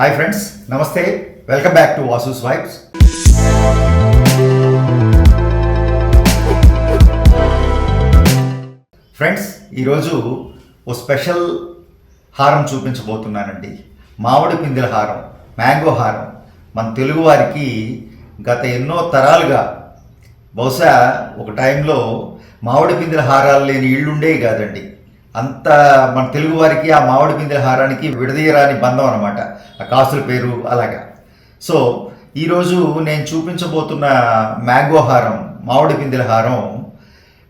Hi friends నమస్తే. Welcome back to Vasu's vibes friends ఈరోజు ఓ స్పెషల్ హారం చూపించబోతున్నానండి. మామిడి పిందెల హారం మ్యాంగో హారం. మన తెలుగువారికి గత ఎన్నో తరాలుగా బహుశా ఒక టైంలో మామిడి పిందెల హారాలు లేని ఇళ్ళు ఉండేవి కాదండి. అంత మన తెలుగు వారికి ఆ మామిడి పిందెల హారానికి విడదీయరాని బంధం అనమాట ఆ కాసుల పేరు అలాగా. సో ఈరోజు నేను చూపించబోతున్న మ్యాంగో హారం మామిడి పిందెల హారం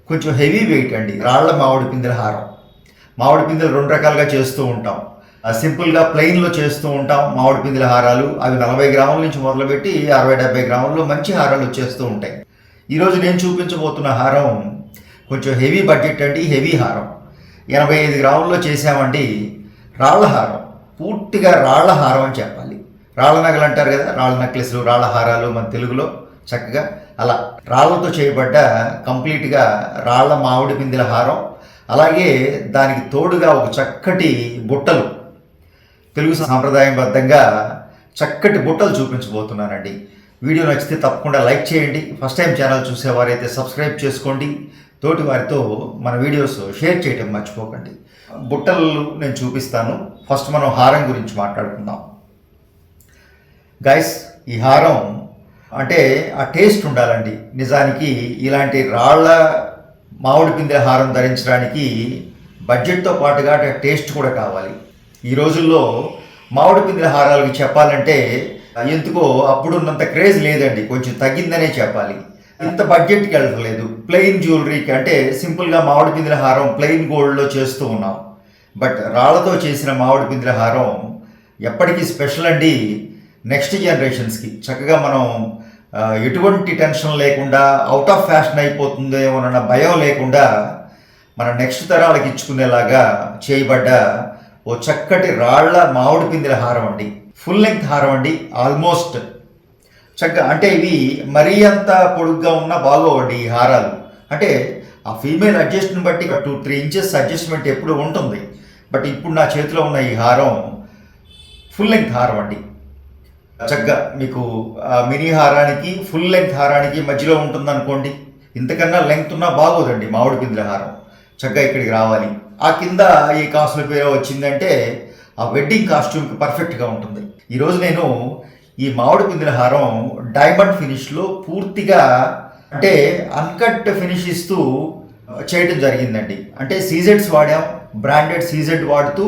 కొంచెం హెవీ వెయిట్ అండి. రాళ్ళ మామిడి పిందెల హారం. మామిడి పిందెలు రెండు రకాలుగా చేస్తూ ఉంటాం. ఆ, సింపుల్గా ప్లెయిన్లో చేస్తూ ఉంటాం మామిడి పిందెల హారాలు. అవి నలభై గ్రాముల నుంచి మొదలుపెట్టి అరవై డెబ్బై గ్రాముల్లో మంచి హారాలు వచ్చేస్తూ ఉంటాయి. ఈరోజు నేను చూపించబోతున్న హారం కొంచెం హెవీ బడ్జెట్ అండి. హెవీ హారం. ఎనభై ఐదు గ్రాముల్లో చేసామండి రాళ్ళ హారం పూర్తిగా రాళ్ళ హారం అని చెప్పాలి. రాళ్ళ నగలు అంటారు కదా రాళ్ళ నెక్లెస్లు రాళ్ళహారాలు మన తెలుగులో చక్కగా అలా రాళ్ళతో చేయబడ్డ కంప్లీట్గా రాళ్ళ మామిడి పిందెల హారం అలాగే దానికి తోడుగా ఒక చక్కటి బుట్టలు. తెలుగు సాంప్రదాయబద్ధంగా చక్కటి బుట్టలు చూపించబోతున్నానండి. వీడియో నచ్చితే తప్పకుండా లైక్ చేయండి. ఫస్ట్ టైం ఛానల్ చూసేవారైతే సబ్స్క్రైబ్ చేసుకోండి. తోటి వారితో మన వీడియోస్ షేర్ చేయటం మర్చిపోకండి. బుట్టలు నేను చూపిస్తాను. ఫస్ట్ మనం హారం గురించి మాట్లాడుకుందాం. గైస్ ఈ హారం అంటే ఆ టేస్ట్ ఉండాలండి. నిజానికి ఇలాంటి రాళ్ళ మామిడి పిందె హారం ధరించడానికి బడ్జెట్తో పాటుగా టేస్ట్ కూడా కావాలి. ఈ రోజుల్లో మామిడి పిందెల హారాలకి చెప్పాలంటే ఎందుకో అప్పుడున్నంత క్రేజ్ లేదండి. కొంచెం తగ్గిందనే చెప్పాలి. ఇంత బడ్జెట్కి వెళ్ళలేదు ప్లెయిన్ జ్యువెలరీకి అంటే సింపుల్గా మామిడి పిందెల హారం ప్లెయిన్ గోల్డ్లో చేస్తూ ఉన్నాం. బట్ రాళ్ళతో చేసిన మామిడి పిందెల హారం ఎప్పటికీ స్పెషల్ అండి నెక్స్ట్ జనరేషన్స్కి చక్కగా మనం ఎటువంటి టెన్షన్ లేకుండా అవుట్ ఆఫ్ ఫ్యాషన్ అయిపోతుందేమోనన్న భయం లేకుండా మన నెక్స్ట్ తరాలకు ఇచ్చుకునేలాగా చేయబడ్డ ఓ చక్కటి రాళ్ళ మామిడి పిందెల హారం అండి. ఫుల్ లెంగ్త్ హారం అండి. ఆల్మోస్ట్ చక్కగా అంటే ఇవి మరీ అంత పొడుగ్గా ఉన్నా బాగోవండి ఈ హారాలు. అంటే ఆ ఫీమేల్ అడ్జస్ట్ని బట్టి టూ త్రీ ఇంచెస్ అడ్జస్ట్మెంట్ ఎప్పుడు ఉంటుంది. బట్ ఇప్పుడు నా చేతిలో ఉన్న ఈ హారం ఫుల్ లెంగ్త్ హారం అండి. చక్కగా మీకు మినీ హారానికి ఫుల్ లెంగ్త్ హారానికి మధ్యలో ఉంటుంది అనుకోండి ఇంతకన్నా లెంగ్త్ ఉన్నా బాగోదండి మామిడి పిందెల హారం. చక్కగా ఇక్కడికి రావాలి. ఆ కింద ఈ కాసుల పేరు వచ్చిందంటే ఆ వెడ్డింగ్ కాస్ట్యూమ్కి పర్ఫెక్ట్గా ఉంటుంది. ఈరోజు నేను ఈ మామిడి పిందెల హారం డైమండ్ ఫినిష్లో పూర్తిగా అంటే అన్కట్ ఫినిష్ ఇస్తూ చేయడం జరిగిందండి. అంటే సీజెడ్స్ వాడాం బ్రాండెడ్ సీజెడ్ వాడుతూ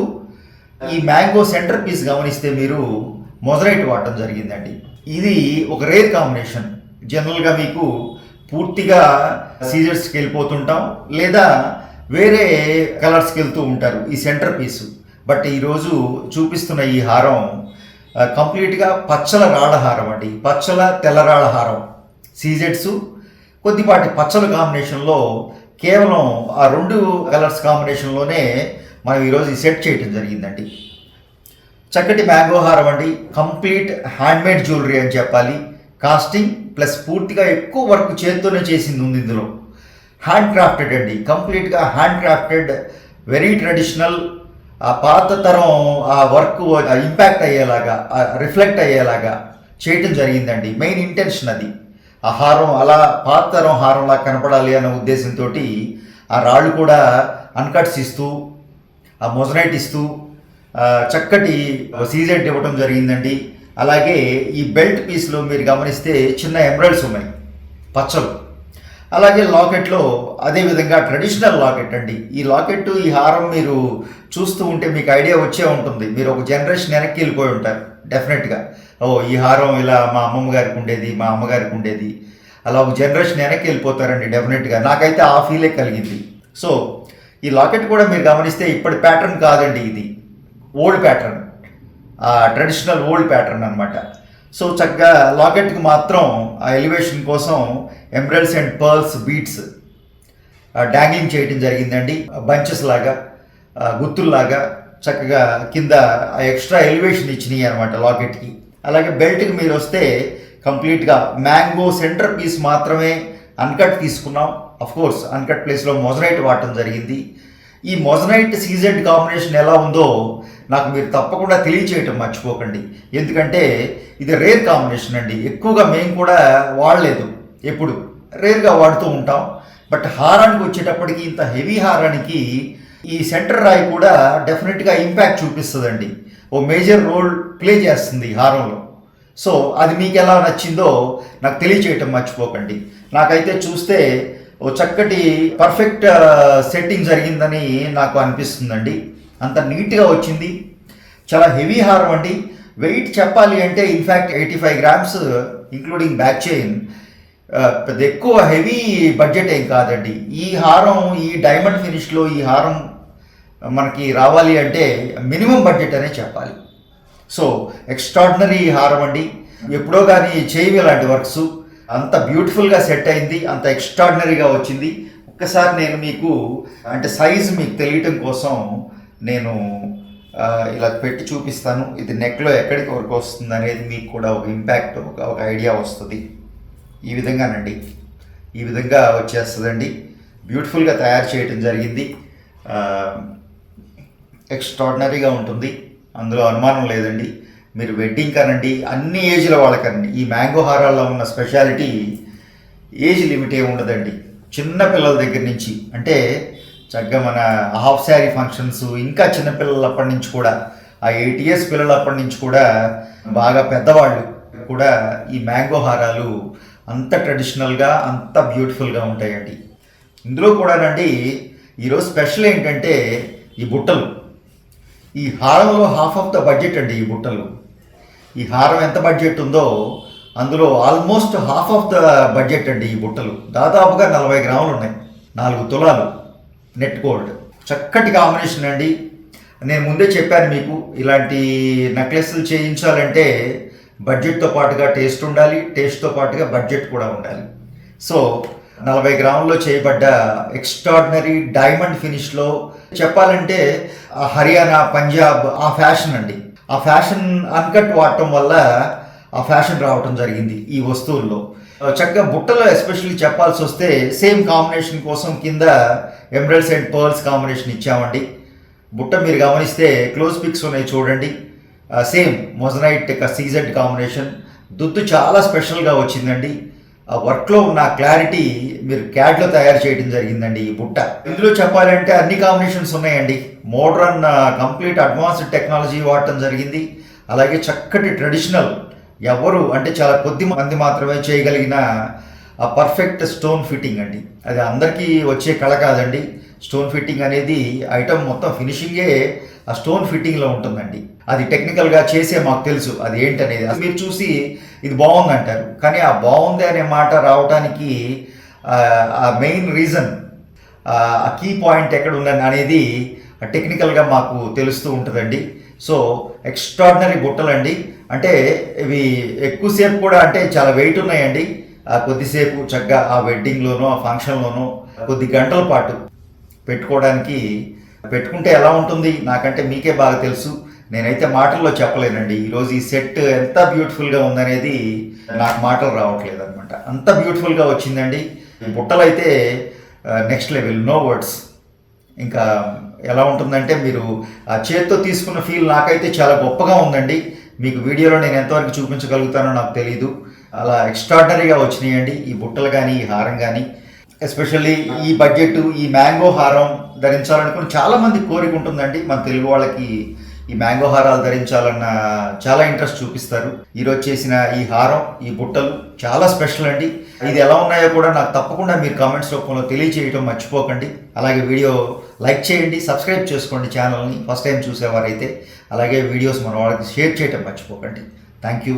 ఈ మ్యాంగో సెంటర్ పీస్ గమనిస్తే మీరు మొజరైట్ వాడటం జరిగిందండి. ఇది ఒక రేర్ కాంబినేషన్. జనరల్గా మీకు పూర్తిగా సీజర్స్కి వెళ్ళిపోతుంటాం లేదా వేరే కలర్స్కి వెళ్తూ ఉంటారు ఈ సెంటర్ పీసు. బట్ ఈరోజు చూపిస్తున్న ఈ హారం కంప్లీట్గా పచ్చల రాళ్ళహారం అండి. పచ్చల తెల్ల రాళ్ళ హారం కొద్దిపాటి పచ్చల కాంబినేషన్లో కేవలం ఆ రెండు కలర్స్ కాంబినేషన్లోనే మనం ఈరోజు ఈ సెట్ చేయటం జరిగిందండి. చక్కటి మ్యాంగో హారం అండి. కంప్లీట్ హ్యాండ్మేడ్ జ్యువెలరీ అని చెప్పాలి. కాస్టింగ్ ప్లస్ పూర్తిగా ఎక్కువ వర్క్ చేతితోనే చేసింది ఉంది ఇందులో. హ్యాండ్ క్రాఫ్టెడ్ అండి. కంప్లీట్గా హ్యాండ్ క్రాఫ్టెడ్ వెరీ ట్రెడిషనల్ ఆ పాత తరం ఆ వర్క్ ఇంపాక్ట్ అయ్యేలాగా రిఫ్లెక్ట్ అయ్యేలాగా చేయటం జరిగిందండి. మెయిన్ ఇంటెన్షన్ అది. ఆ హారం అలా పాత తరం హారంలా కనపడాలి అన్న ఉద్దేశంతో ఆ రాళ్ళు కూడా అన్కట్స్ ఇస్తూ ఆ మొజనైట్ ఇస్తూ చక్కటి సీజెడ్ ఇవ్వడం జరిగిందండి. అలాగే ఈ బెల్ట్ పీస్లో మీరు గమనిస్తే చిన్న ఎమరల్డ్స్ ఉన్నాయి. పచ్చలు. అలాగే లాకెట్లో అదేవిధంగా ట్రెడిషనల్ లాకెట్ అండి. ఈ లాకెట్ ఈ హారం మీరు చూస్తూ ఉంటే మీకు ఐడియా వచ్చే ఉంటుంది. మీరు ఒక జనరేషన్ వెనక్కి వెళ్ళిపోయి ఉంటారు డెఫినెట్గా. ఓ ఈ హారం ఇలా మా అమ్మమ్మ గారికి ఉండేది మా అమ్మగారికి ఉండేది. అలా ఒక జనరేషన్ వెనక్కి వెళ్ళిపోతారండి డెఫినెట్గా. నాకైతే ఆ ఫీలే కలిగింది. సో ఈ లాకెట్ కూడా మీరు గమనిస్తే ఇప్పటి ప్యాటర్న్ కాదండి ఇది. Old pattern. Traditional old pattern అనమాట సో చక్కగా లాకెట్కి మాత్రం ఆ ఎలివేషన్ కోసం embroids and pearls beads dangling చేయడం జరిగిందండి. బంచెస్ లాగా గుత్తుల్లాగా చక్కగా కింద ఆ ఎక్స్ట్రా ఎలివేషన్ ఇచ్చినాయి అనమాట లాకెట్కి. అలాగే బెల్ట్కి మీరు వస్తే కంప్లీట్గా మ్యాంగో సెంటర్ పీస్ మాత్రమే అన్కట్ తీసుకున్నాం. అఫ్ కోర్స్ అన్కట్ ప్లేస్లో మొజనైట్ వాడటం జరిగింది. ఈ మొజనైట్ సీజెడ్ కాంబినేషన్ ఎలా ఉందో నాకు మీరు తప్పకుండా తెలియచేయటం మర్చిపోకండి. ఎందుకంటే ఇది రేర్ కాంబినేషన్ అండి. ఎక్కువగా మేము కూడా వాడలేదు. ఎప్పుడు? రేర్గా వాడుతూ ఉంటాం. బట్ హారానికి వచ్చేటప్పటికి ఇంత హెవీ హారానికి ఈ సెంటర్ రాయి కూడా డెఫినెట్గా ఇంపాక్ట్ చూపిస్తుందండి. ఓ మేజర్ రోల్ ప్లే చేస్తుంది హారంలో. సో అది మీకు ఎలా నచ్చిందో నాకు తెలియచేయటం మర్చిపోకండి. నాకైతే చూస్తే ఓ చక్కటి పర్ఫెక్ట్ సెట్టింగ్ జరిగిందని నాకు అనిపిస్తుందండి. అంత నీట్గా వచ్చింది. చాలా హెవీ హారం అండి. వెయిట్ చెప్పాలి అంటే in fact eighty five grams including back chain. పెద్ద ఎక్కువ హెవీ బడ్జెట్ ఏం కాదండి. ఈ హారం ఈ డైమండ్ ఫినిష్లో ఈ హారం మనకి రావాలి అంటే మినిమం బడ్జెట్ అనే చెప్పాలి. సో ఎక్స్ట్రాడినరీ హారం అండి. ఎప్పుడో కానీ చేయవి ఇలాంటి వర్క్స్. అంత బ్యూటిఫుల్గా సెట్ అయింది. అంత ఎక్స్ట్రాడినరీగా వచ్చింది. ఒక్కసారి నేను మీకు అంటే సైజ్ మీకు తెలియటం కోసం నేను ఇలా పెట్టి చూపిస్తాను. ఇది నెక్లో ఎక్కడికి వరకు వస్తుంది అనేది మీకు కూడా ఒక ఇంపాక్ట్ ఒక ఒక ఐడియా వస్తుంది. ఈ విధంగానండి. ఈ విధంగా వచ్చేస్తుందండి. బ్యూటిఫుల్గా తయారు చేయటం జరిగింది. ఎక్స్ట్రాడినరీగా ఉంటుంది. అందులో అనుమానం లేదండి. మీరు వెడ్డింగ్ కనండి అన్ని ఏజ్ల వాళ్ళకనండి ఈ మ్యాంగో హారాల్లో ఉన్న స్పెషాలిటీ ఏజ్ లిమిట్ ఏమి ఉండదండి చిన్న పిల్లల దగ్గర నుంచి అంటే చక్కగా మన హాఫ్ శారీ ఫంక్షన్స్ ఇంకా చిన్నపిల్లలు అప్పటి నుంచి కూడా ఆ ఎయిట్ ఇయర్స్ పిల్లలప్పటి నుంచి కూడా బాగా పెద్దవాళ్ళు కూడా ఈ మ్యాంగో హారాలు అంత ట్రెడిషనల్గా అంత బ్యూటిఫుల్గా ఉంటాయండి. ఇందులో కూడానండి ఈరోజు స్పెషల్ ఏంటంటే ఈ బుట్టలు. ఈ హారంలో హాఫ్ ఆఫ్ ద బడ్జెట్ అండి ఈ బుట్టలు. ఈ హారం ఎంత బడ్జెట్ ఉందో అందులో almost half of the budget అండి ఈ బుట్టలు. దాదాపుగా నలభై గ్రాములు ఉన్నాయి. నాలుగు తులాలు. Net gold. చక్కటి కాంబినేషన్ అండి. నేను ముందే చెప్పాను మీకు ఇలాంటి నెక్లెస్లు చేయించాలంటే బడ్జెట్తో పాటుగా టేస్ట్ ఉండాలి టేస్ట్తో పాటుగా బడ్జెట్ కూడా ఉండాలి. సో నలభై గ్రాముల్లో చేయబడ్డ ఎక్స్ట్రాడినరీ డైమండ్ ఫినిష్లో చెప్పాలంటే హర్యానా పంజాబ్ ఆ ఫ్యాషన్ అండి. ఆ ఫ్యాషన్ అన్కట్ వాడటం వల్ల ఆ ఫ్యాషన్ రావటం జరిగింది ఈ వస్తువుల్లో. చక్కగా బుట్టలో ఎస్పెషల్లీ చెప్పాల్సి వస్తే సేమ్ కాంబినేషన్ కోసం కింద ఎమరల్స్ అండ్ పర్ల్స్ కాంబినేషన్ ఇచ్చామండి. బుట్ట మీరు గమనిస్తే క్లోజ్ పిక్స్ ఉన్నాయి చూడండి. Same moissanite CZ combination. దుద్దు చాలా స్పెషల్గా వచ్చిందండి. ఆ వర్క్లో ఉన్న క్లారిటీ మీరు క్యాడ్లో తయారు చేయడం జరిగిందండి ఈ బుట్ట. ఇందులో చెప్పాలంటే అన్ని కాంబినేషన్స్ ఉన్నాయండి. మోడ్రన్ కంప్లీట్ అడ్వాన్స్డ్ టెక్నాలజీ వాడటం జరిగింది. అలాగే చక్కటి ట్రెడిషనల్ ఎవరు అంటే చాలా కొద్ది మంది మాత్రమే చేయగలిగిన ఆ పర్ఫెక్ట్ స్టోన్ ఫిట్టింగ్ అండి. అది అందరికీ వచ్చే కళ కాదండి. స్టోన్ ఫిట్టింగ్ అనేది ఐటమ్ మొత్తం ఫినిషింగే ఆ స్టోన్ ఫిట్టింగ్లో ఉంటుందండి. అది టెక్నికల్గా చేసే మాకు తెలుసు. అది ఏంటనేది. మీరు చూసి ఇది బాగుంది అంటారు. కానీ ఆ బాగుంది అనే మాట రావడానికి ఆ, ఆ మెయిన్ రీజన్ ఆ కీ పాయింట్ ఎక్కడ ఉందని అనేది టెక్నికల్గా మాకు తెలుస్తూ ఉంటుందండి. సో ఎక్స్ట్రాడినరీ బుట్టలండి. అంటే ఇవి ఎక్కువసేపు కూడా అంటే చాలా వెయిట్ ఉన్నాయండి. ఆ కొద్దిసేపు చక్కగా ఆ వెడ్డింగ్లోనో ఆ ఫంక్షన్లోనో కొద్ది గంటల పాటు పెట్టుకోవడానికి పెట్టుకుంటే ఎలా ఉంటుంది? నాకంటే మీకే బాగా తెలుసు. నేనైతే మాటల్లో చెప్పలేనండి. ఈరోజు ఈ సెట్ ఎంత బ్యూటిఫుల్గా ఉందనేది నాకు మాటలు రావట్లేదు అనమాట అంత బ్యూటిఫుల్గా వచ్చిందండి. బుట్టలు అయితే నెక్స్ట్ లెవెల్ నో వర్డ్స్ ఇంకా ఎలా ఉంటుందంటే మీరు ఆ చేత్తో తీసుకున్న ఫీల్ నాకైతే చాలా గొప్పగా ఉందండి. మీకు వీడియోలో నేను ఎంతవరకు చూపించగలుగుతానో నాకు తెలియదు అలా ఎక్స్ట్రాడనరీగా వచ్చినాయండి. ఈ బుట్టలు కానీ ఈ హారం కానీ ఎస్పెషల్లీ ఈ బడ్జెట్ ఈ మ్యాంగో హారం ధరించాలనుకుని చాలామంది కోరిక ఉంటుందండి. మన తెలుగు వాళ్ళకి ఈ మ్యాంగో హారాలు ధరించాలన్న చాలా ఇంట్రెస్ట్ చూపిస్తారు. ఈరోజు చేసిన ఈ హారం ఈ బుట్టలు చాలా స్పెషల్ అండి. ఇది ఎలా ఉన్నాయో కూడా నాకు తప్పకుండా మీరు కామెంట్స్ రూపంలో తెలియచేయటం మర్చిపోకండి. అలాగే వీడియో లైక్ చేయండి సబ్స్క్రైబ్ చేసుకోండి ఛానల్ని ఫస్ట్ టైం చూసేవారైతే అలాగే వీడియోస్ మన వాళ్ళకి షేర్ చేయటం మర్చిపోకండి. Thank you